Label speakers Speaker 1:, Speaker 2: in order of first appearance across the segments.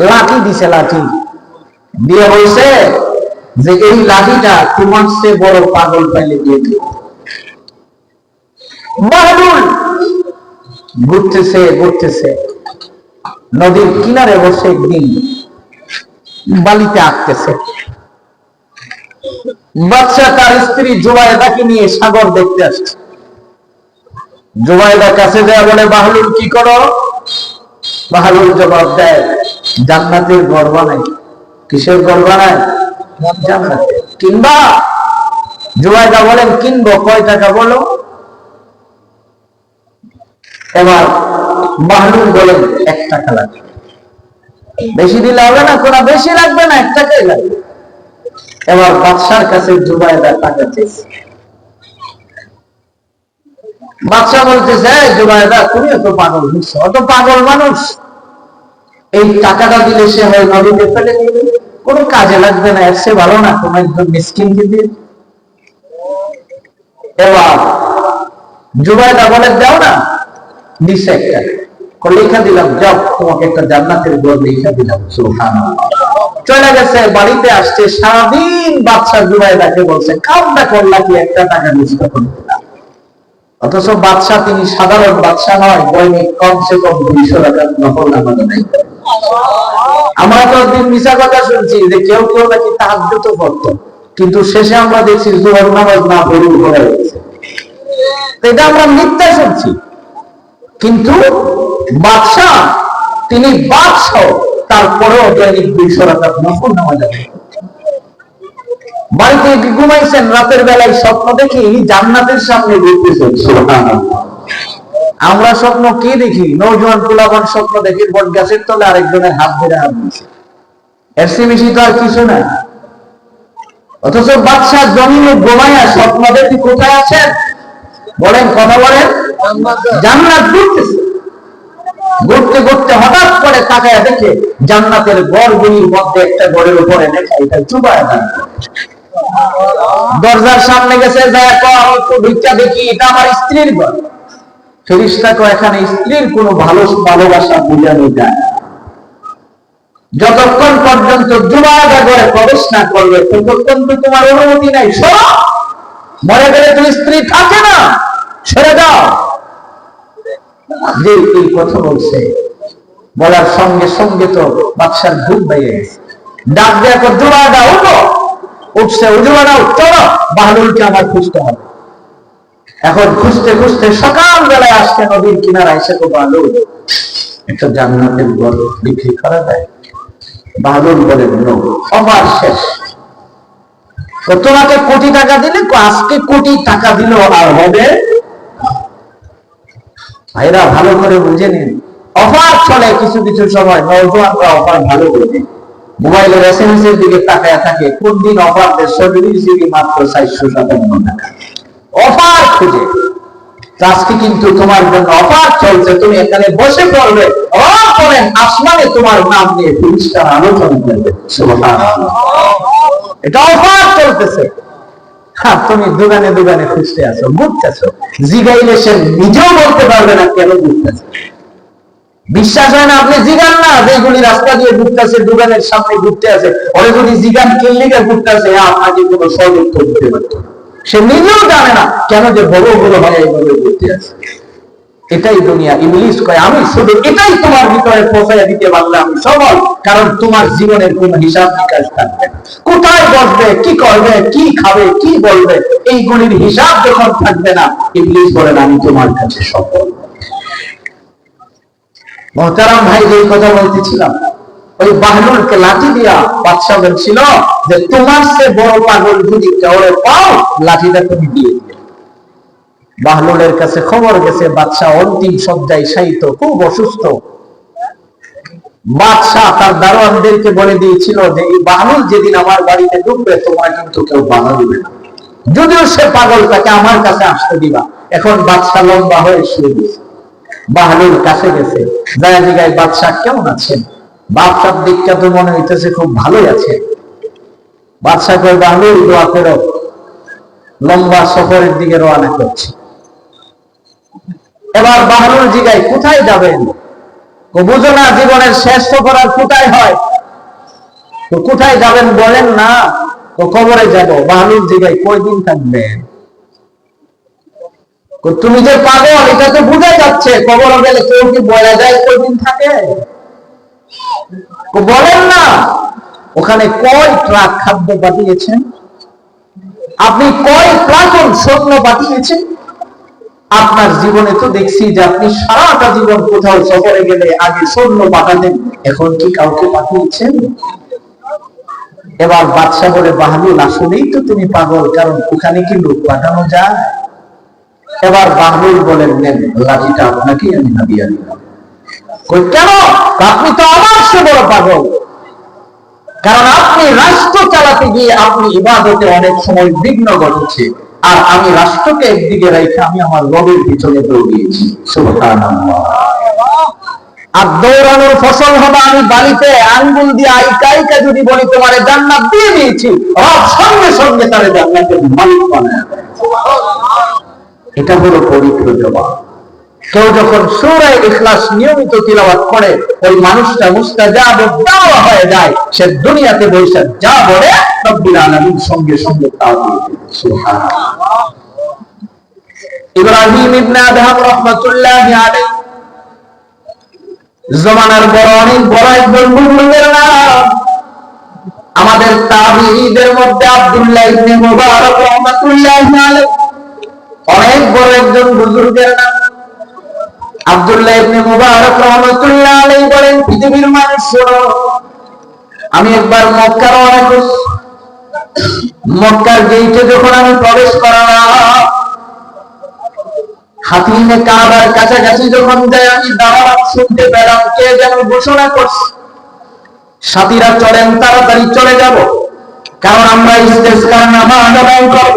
Speaker 1: লাঠি দিছে লাঠি। দিয়ে বলছে যে এই লাঠিটা তোমার সে বড় পাগল পাইলে দিয়ে দিও বাহাদুর! ঘুরতেছে ঘুরতেছে। নদীর কিনারে বসে একদিন বালিতে আঁকতেছে। বাচ্চা তার স্ত্রী জুবাইদাকে নিয়ে সাগর দেখতে আসছে। জুবাইদা কাছে যায় বলে বাহলুল কি করো? বাহলুল জবাব দেয় জান্নাতের ঘর বানাই। কিসের ঘর বানায় জান্নাতের। কিনবা? জুবাইদা বলেন, কিনবো। কয় টাকা বলো? এবার মাহলুল বলেন, এক টাকা লাগবে। বেশি দিলে হবে না, কোনো বেশি লাগবে না, এক টাকাই লাগবে। এবার বাদশার কাছে জুবাইদা টাকা চেয়েছে। বাদশা বলতেছে, "এই জুবাইদা তুমি এত পাগল হচ্ছ অত পাগল মানুষ। এই টাকাটা দিলে সে হয় নদীতে ফেলে দিবে কোনো কাজে লাগবে না, এর চেয়ে ভালো না, কোনো একজন মিসকিনকে দিয়ে এবার বলে না একটা। দিলাম, যাও, তোমাকে একটা জান্নাতের দিলাম। চলে গেছে, বাড়িতে আসছে, সারাদিন বাচ্চা জুবাইদাকে বলছে কামটা করলা কি, একটা টাকা মিস করতে অথচ বাদশাহ তিনি সাধারণ বাদশাহ নয় দৈনিক কমসে কম দুইশো টাকার নকল নামাজ নেই। আমরা তো একদিন মিশা কথা শুনছি যে কেউ কেউ নাকি তাহাজ্জুদ করতো, কিন্তু শেষে আমরা দেখছি জোহর নামাজ না পড়ে ঘরে গেছে। এটা আমরা মিথ্যা শুনছি। কিন্তু বাদশাহ, তিনি বাদশাহ, তারপরেও দৈনিক দুইশো টাকা নকল নামাজ করতেন। বাড়িতে ঘুমাইছেন? রাতের বেলায় স্বপ্ন দেখি জান্নাতের সামনে ঘুরতেছেন আমরা স্বপ্ন কি দেখি? নৌজওয়ান কুলাবান স্বপ্ন দেখি, বট গাছের তলে আরেকজনের হাত ধরে হাত দিচ্ছে এর বেশি তো আর কিছু না। অথচ বাদশাহ জমিনে ঘুমাইয়া স্বপ্ন দেখি কোথায় আছেন? বলেন, কথা বলেন। জান্নাত ঘুরতেছে। ঘুরতে ঘুরতে হঠাৎ করে তাকায় দেখে জান্নাতের গড়গুলির মধ্যে একটা গড়ের উপরে লেখা, এটা চুবায় না দরজার সামনে গেছে যায় কো আমি একটু দেখি, এটা আমার স্ত্রীর ঘর। ফেরিস্তা কো এখানে স্ত্রীর কোনো ভালো ভালোবাসা বোঝানো যায় যতক্ষণ পর্যন্ত জুবাদা ঘরে প্রবেশ না করবে, ততক্ষণ তো তোমার অনুমতি নাই। সরো! মরে গেলে তো স্ত্রী থাকে না। ছেড়ে দাও যে এই কথা বলছে। বলার সঙ্গে সঙ্গে তো বাদশার ঘুম বাইরে গেছে। ডাক দেয়া কর জুবাদা উঠো উঠছে উজুবাদা চলো বাহলুলকে আমার খুঁজতে হবে। এখন খুঁজতে খুঁজতে সকাল বেলায় আসছে নদীর কিনারা এসে তো বাহলুল একটা জান্নাতের ঘর বিক্রি করা যায়। বলেন "No, সবার শেষ। তোমাকে কোটি টাকা দিলে আজকে কোটি টাকা দিলেও আর হবে? ভাইরা ভালো করে বুঝে নিন। অফার চলে কিছু কিছু সময় নৌজওয়ানরা অফার ভালো বোঝে মোবাইলের এসএমএস এর দিকে তাকায় থাকে, কোন দিন অফার সবই জিবি মাত্র চারশো সাতান্ন টাকা। অফার খুঁজে। আজকে কিন্তু তোমার জন্য অফার চলছে। তুমি এখানে বসে পড়বে। অফার করেন, আসমানে তোমার নাম নিয়ে পুরস্কার আলোচনা করবে। এটা অফার চলতেছে। হ্যাঁ তুমি দোকানে দোকানে খুঁজতে আছো ঘুরতেছো জিগাইলে সে নিজেও বলতে পারবে না কেন ঘুরতেছে বিশ্বাস হয় না, আপনি জিগান না। যেগুলি রাস্তা দিয়ে ঘুরতেছে, দোকানের সামনে ঘুরতে আছে। যদি জিগান কিনলিকে ঘুরতেছে আপনাকে কোনো সহযোগ করতে পারতো সে নিজেও জানে না কেন যে বড় বড় হয় এইভাবে ঘুরতে আছে। এটাই দুনিয়া। ইংলিশ কয়, আমি শুধু এটাই তোমার ভিতরে পৌঁছায় দিতে পারলে আমি সবল, কারণ তোমার জীবনের কোন হিসাব নিকাশ থাকবে কোথায় বসবে, কি করবে, কি খাবে, কি বলবে, এই এইগুলির হিসাব যখন থাকবে না ইংলিশ বলেন, আমি তোমার কাছে সফল। মহতারাম ভাই যে কথা বলতেছিলাম, ওই বাহলুলকে লাঠি দিয়া বাদশাহ বলছিল যে তোমার সে বড় পাগল যদি কেউ পাও, লাঠিটা তুমি দিয়ে দিবে বাহলুলের কাছে খবর গেছে, বাদশাহ অন্তিম সজ্জায় শায়িত, খুব অসুস্থ। বাদশাহ তার দারোয়ানদেরকে বলে দিয়েছিল যে, এই বাহলুল যেদিন আমার বাড়িতে ঢুকবে তোমার কিন্তু কেউ বাধা দিবে না। যদিও সে পাগল তাকে আমার কাছে আসতে দিবা, এখন বাদশাহ লম্বা হয়ে শুয়ে গেছে। বাহলুল কাছে গেছে। যায় জায়গায় বাদশাহ কেমন আছেন? বাদশার দিকটা তো মনে হইতেছে খুব ভালোই আছে। বাদশাহ কয় বাহলুল দোয়া করো। লম্বা সফরের দিকে রওনা করছি। এবার বাহরুল জিগায়, কোথায় যাবেন? বুঝো না, জীবনের শেষ সফর আর কোথায় হয়? তো কোথায় যাবেন বলেন না। তো কবরে যাব। বালুর জায়গায় কয়দিন থাকবেন? তুমি যে পাগল, এটা তো বোঝা যাচ্ছে। কবর গেলে কেউ কি বলা যায় কয়দিন থাকে? বলেন না। ওখানে কয় ট্রাক খাদ্য পাঠিয়েছেন? আপনি কয় প্লাটন সৈন্য পাঠিয়েছেন? আপনার জীবনে তো দেখছি যে আপনি সারাটা জীবন কোথাও সফরে গেলে আগে সৈন্য পাঠাতেন, এখন কি কাউকে পাঠিয়েছেন? এবার বাদশাহ বলে, বাহাদুর, আসলেই তো তুমি পাগল, কারণ ওখানে কি লোক পাঠানো যায়? এবার বাহরুল বলেন, নেন লাঠিটা আপনাকে আমি হাদিয়া দিলাম কেন? আপনি তো আমার সে বড় পাগল। কারণ আপনি রাষ্ট্র চালাতে গিয়ে আপনি ইবাদতে অনেক সময় বিঘ্ন ঘটেছে। আর আমি রাষ্ট্রকে একদিকে রেখে আমি আমার রবের পিছনে দৌড়িয়েছি। আর দৌড়ানোর ফসল হবে আমি বালিতে আঙ্গুল দিয়ে আইকা আইকা যদি বলি তোমারে জান্নাত দিয়ে দিয়েছি সঙ্গে সঙ্গে তারে জান্নাতের মালিক বানায়। এটা হলো পবিত্র জবাব কেউ যখন সুরায় ইখলাস নিয়মিত তিলাওয়াত করে, ওই মানুষটা মুস্তাজাব দাওয়া হয়ে যায়, সে দুনিয়াতে বসে যা বলে রব্বুল আলামিন সঙ্গে সঙ্গে তা ইব্রাহিম ইবনে আদহাম রাহমাতুল্লাহি আলাইহি। জমানার বড় অনেক বড় একজন বুজুর্গের নাম। আমাদের তাবিঈদের মধ্যে আব্দুল্লাহ ইবনে মুবারক রাহমাতুল্লাহি আলাইহি। অনেক বড় একজন বুজুর্গের নাম আব্দুল্লাহ ইবনে মুবারক আলাইহি বলেন, পৃথিবীর মানুষ শোনো, আমি একবার মক্কার অনেক মক্কার গেইটে যখন আমি প্রবেশ করালাম, হাতিমে কাবার কাছাকাছি যখন যাই, আমি দাওয়াত শুনতে পেলাম কে যেন ঘোষণা করছে। সাথীরা চলেন, তাড়াতাড়ি চলে যাব, কারণ আমরা ইস্তেস্কার নামাজ আদায় করব।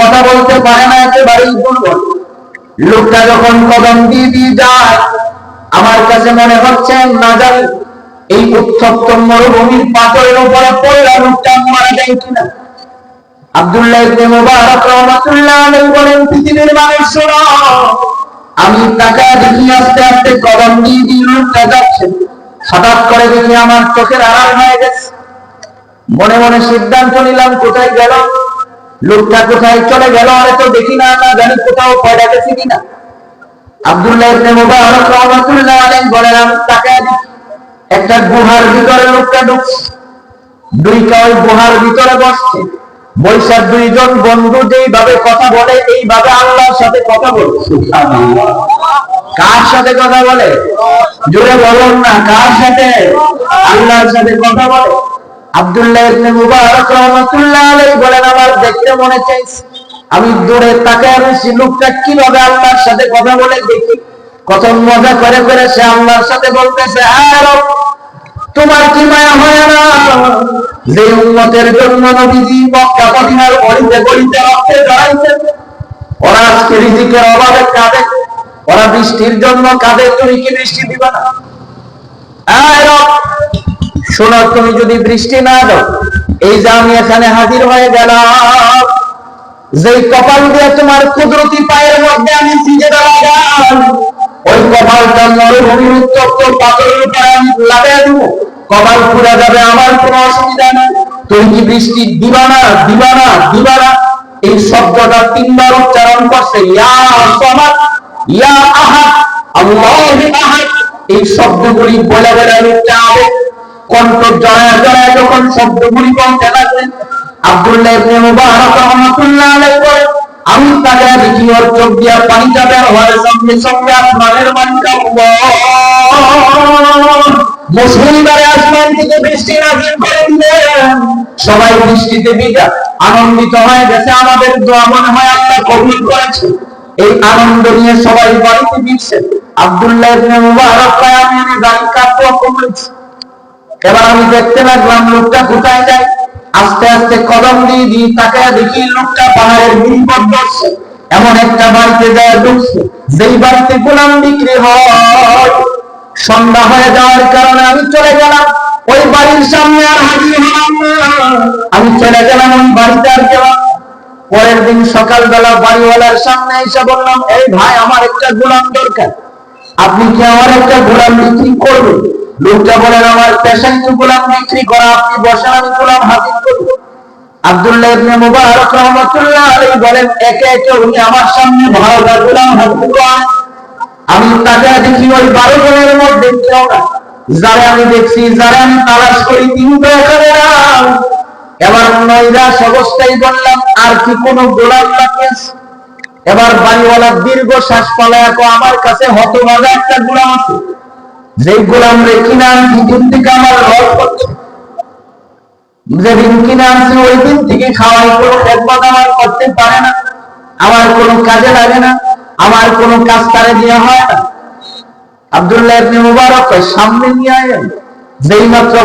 Speaker 1: কথা বলতে পারে না, একেবারেই দুর্বল লোকটা যখন কদম যায়, আমার কাছে মনে হচ্ছে, না এই উত্তপ্ত মরুভূমির পাথরের উপরে লোকটা মারা যায় কিনা আব্দুল্লাহ ইবনে মুবারক রাহমাতুল্লাহ আলাইহি বলেন, পৃথিবীর মানুষ আমি টাকা দেখি, আস্তে আস্তে কদম দিয়ে দিয়ে লোকটা যাচ্ছে। হঠাৎ করে দেখি আমার চোখের আড়াল হয়ে গেছে। মনে মনে সিদ্ধান্ত নিলাম, কোথায় গেল? লোকটা কোথায় চলে গেল? আরে তো দেখি না না জানি কোথাও পয়দা গেছে কিনা। আব্দুল্লাহ ইবনে মুবারক রাহমাতুল্লাহ আলাইহি বলেন, আমি দেখি একটা গুহার ভিতরে লোকটা ঢুকছে। দুইটা ওই গুহার ভিতরে বসছে। বৈশাখ দুইজন বন্ধু যেইভাবে কথা বলে, এইভাবে আল্লাহর সাথে কথা বলে। কার সাথে কথা বলে? জোরে বলুন না, কার সাথে? আল্লাহর সাথে কথা বলে। আব্দুল্লাহ ইবনে মুবারক আমি দূরে লোকটা কীভাবে আল্লাহর সাথে কথা বলে দেখি? কত মজা করে করে সে আল্লাহর সাথে বলতেছে তোমার কি মায়া হয় না? যে উন্মতের জন্য নবীজি মক্কা ওরা আজকে রিজিকের কাঁদে। ওরা বৃষ্টির জন্য কাঁদে তুমি কি বৃষ্টি দিবা না? আয় রব, শোনো, তুমি যদি বৃষ্টি না দাও, এই যে আমি এখানে হাজির হয়ে গেলাম, যেই কপাল দিয়ে তোমার কুদরতি পায়ের মধ্যে আমি সিজে লাগাম ওই কপালটা মরুভূমির উত্তপ্ত পাথরের উপরে আমি লাগাই দিব। কপাল পুরা যাবে, আমার কোনো অসুবিধা নেই। তুই কি বৃষ্টি দিবা না দিবা না দিবা না এই শব্দটা তিনবার উচ্চারণ করছে, ইয়া সমাদ ইয়া আহাদ আল্লাহু আহাদ এই শব্দগুলি বলে বলে উঠতে হবে কণ্ঠ জড়ায় জড়ায় যখন শব্দগুলি বলতে লাগলেন, আব্দুল্লাহ ইবনে মুবারক রাহমাতুল্লাহ আলাইহি বলেন, আমি তাকে দেখি ওর চোখ দিয়া পানি যাবে হওয়ার সঙ্গে সঙ্গে আসমানের আসমান থেকে বৃষ্টি নাজিল করে দিলেন। সবাই বৃষ্টিতে ভিজা, আনন্দিত হয়ে গেছে। আমাদের দোয়া মনে হয় আল্লাহ কবুল করেছে। এই আনন্দ নিয়ে সবাই বাড়িতে ফিরছে। আব্দুল্লাহ ইবনে মুবারক আমি এবার আমি দেখতে লাগলাম লোকটা কোথায় যায়? আস্তে আস্তে কদম দিয়ে দিই তাকে দেখি লোকটা পাহাড়ের বিপদ ধরছে এমন একটা বাড়িতে যায় ঢুকছে যেই বাড়িতে গোলাম বিক্রি হয়। সন্ধ্যা হয়ে যাওয়ার কারণে আমি চলে গেলাম, ওই বাড়ির সামনে আর হাজির হলাম আমি চলে গেলাম, ওই বাড়িতে আর গেলাম পরের দিন সকালবেলা বাড়িওয়ালার সামনে এসে বললাম, এই ভাই, আমার একটা গোলাম দরকার। আপনি কি আমার একটা গোলাম বিক্রি করবেন? লোকটা বলেন আমার পেশাই তো গোলাম বিক্রি করা, আপনি বসেন আমি গোলাম হাজির করব আব্দুল্লাহ ইবনে মুবারক আলাইহি বলেন, একে একে উনি আমার সামনে গোলাম হাজির আমি তাকে দেখি ওই বারো জনের মধ্যে কেউ না। যারা আমি দেখছি, যারা আমি তালাশ করি তিনটা এখানে না। এবার নৈরাশ অবস্থায় বললাম, আর কি কোন গোলাম বাকি এবার বাড়িওয়ালা দীর্ঘ শ্বাস পালায় আমার কাছে হতভাগা একটা গোলাম আছে। আমার ওই দিন থেকে খাওয়ার কোনো আমার করতে পারে না। আমার কোনো কাজে লাগে না, আমার কোনো কাজ তারে দেওয়া হয় না। আব্দুল্লাহ মুবারক সামনে নিয়ে আয়। যেই মাত্র